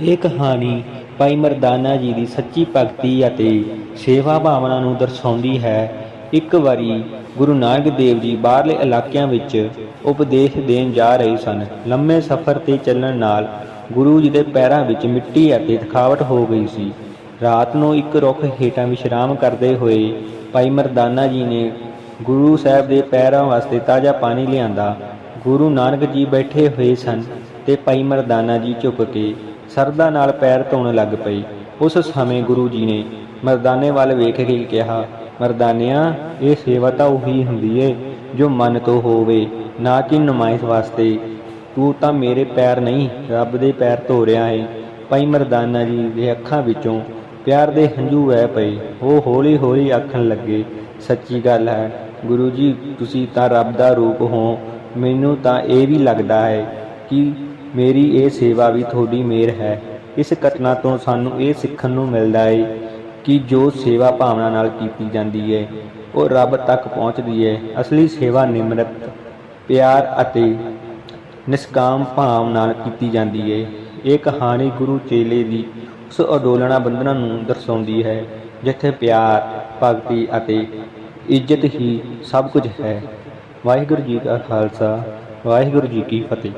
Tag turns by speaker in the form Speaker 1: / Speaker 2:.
Speaker 1: ਇਹ ਕਹਾਣੀ ਭਾਈ ਮਰਦਾਨਾ ਜੀ ਦੀ ਸੱਚੀ ਭਗਤੀ ਅਤੇ ਸੇਵਾ ਭਾਵਨਾ ਨੂੰ ਦਰਸਾਉਂਦੀ ਹੈ। ਇੱਕ ਵਾਰੀ ਗੁਰੂ ਨਾਨਕ ਦੇਵ ਜੀ ਬਾਹਰਲੇ ਇਲਾਕਿਆਂ ਵਿੱਚ ਉਪਦੇਸ਼ ਦੇਣ ਜਾ ਰਹੇ ਸਨ। ਲੰਮੇ ਸਫ਼ਰ ਤੇ ਚੱਲਣ ਨਾਲ ਗੁਰੂ ਜੀ ਦੇ ਪੈਰਾਂ ਵਿੱਚ ਮਿੱਟੀ ਅਤੇ ਥਕਾਵਟ ਹੋ ਗਈ ਸੀ। ਰਾਤ ਨੂੰ ਇੱਕ ਰੁੱਖ ਹੇਠਾਂ ਵਿਸ਼ਰਾਮ ਕਰਦੇ ਹੋਏ ਭਾਈ ਮਰਦਾਨਾ ਜੀ ਨੇ ਗੁਰੂ ਸਾਹਿਬ ਦੇ ਪੈਰਾਂ ਵਾਸਤੇ ਤਾਜ਼ਾ ਪਾਣੀ ਲਿਆਂਦਾ। ਗੁਰੂ ਨਾਨਕ ਜੀ ਬੈਠੇ ਹੋਏ ਸਨ ਤੇ ਭਾਈ ਮਰਦਾਨਾ ਜੀ ਝੁਕ ਕੇ ਸਰਦਾ ਨਾਲ ਪੈਰ ਧੋਣ ਲੱਗ ਪਈ। ਉਸ ਸਮੇਂ ਗੁਰੂ ਜੀ ਨੇ ਮਰਦਾਨੇ ਵੱਲ ਵੇਖ ਕੇ ਕਿਹਾ, ਮਰਦਾਨਿਆਂ, ਇਹ ਸੇਵਾ ਤਾਂ ਉਹੀ ਹੁੰਦੀ ਏ, ਜੋ ਮਨ ਤੋਂ ਹੋਵੇ, ਨਾ ਕਿ ਨਮਾਇਸ਼ ਵਾਸਤੇ। ਤੂੰ ਤਾਂ ਮੇਰੇ ਪੈਰ ਨਹੀਂ, ਰੱਬ ਦੇ ਪੈਰ ਧੋ ਰਿਹਾ ਏ। ਭਾਈ ਮਰਦਾਨਾ ਜੀ ਦੇ ਅੱਖਾਂ ਵਿੱਚੋਂ ਪਿਆਰ ਦੇ ਹੰਝੂ ਵਹਿ ਪਏ। ਉਹ ਹੌਲੀ ਹੌਲੀ ਆਖਣ ਲੱਗੇ, ਸੱਚੀ ਗੱਲ ਹੈ, ਗੁਰੂ ਜੀ, ਤੁਸੀਂ ਤਾਂ ਰੱਬ ਦਾ ਰੂਪ ਹੋ। ਮੈਨੂੰ ਤਾਂ ਇਹ ਵੀ ਲੱਗਦਾ ਹੈ ਕਿ ਮੇਰੀ ਇਹ ਸੇਵਾ ਵੀ ਤੁਹਾਡੀ ਮਿਹਰ ਹੈ। ਇਸ ਘਟਨਾ ਤੋਂ ਸਾਨੂੰ ਇਹ ਸਿੱਖਣ ਨੂੰ ਮਿਲਦਾ ਹੈ ਕਿ ਜੋ ਸੇਵਾ ਭਾਵਨਾ ਨਾਲ ਕੀਤੀ ਜਾਂਦੀ ਹੈ ਉਹ ਰੱਬ ਤੱਕ ਪਹੁੰਚਦੀ ਹੈ ਅਸਲੀ ਸੇਵਾ ਨਿਮਰਤ, ਪਿਆਰ ਅਤੇ ਨਿਸਕਾਮ ਭਾਵ ਨਾਲ ਕੀਤੀ ਜਾਂਦੀ ਹੈ ਇਹ ਕਹਾਣੀ ਗੁਰੂ ਚੇਲੇ ਦੀ ਉਸ ਅਡੋਲਣਾ ਬੰਧਨਾਂ ਨੂੰ ਦਰਸਾਉਂਦੀ ਹੈ, ਜਿੱਥੇ ਪਿਆਰ, ਭਗਤੀ ਅਤੇ ਇੱਜ਼ਤ ਹੀ ਸਭ ਕੁਝ ਹੈ। ਵਾਹਿਗੁਰੂ ਜੀ ਕਾ ਖਾਲਸਾ, ਵਾਹਿਗੁਰੂ ਜੀ ਕੀ ਫਤਿਹ।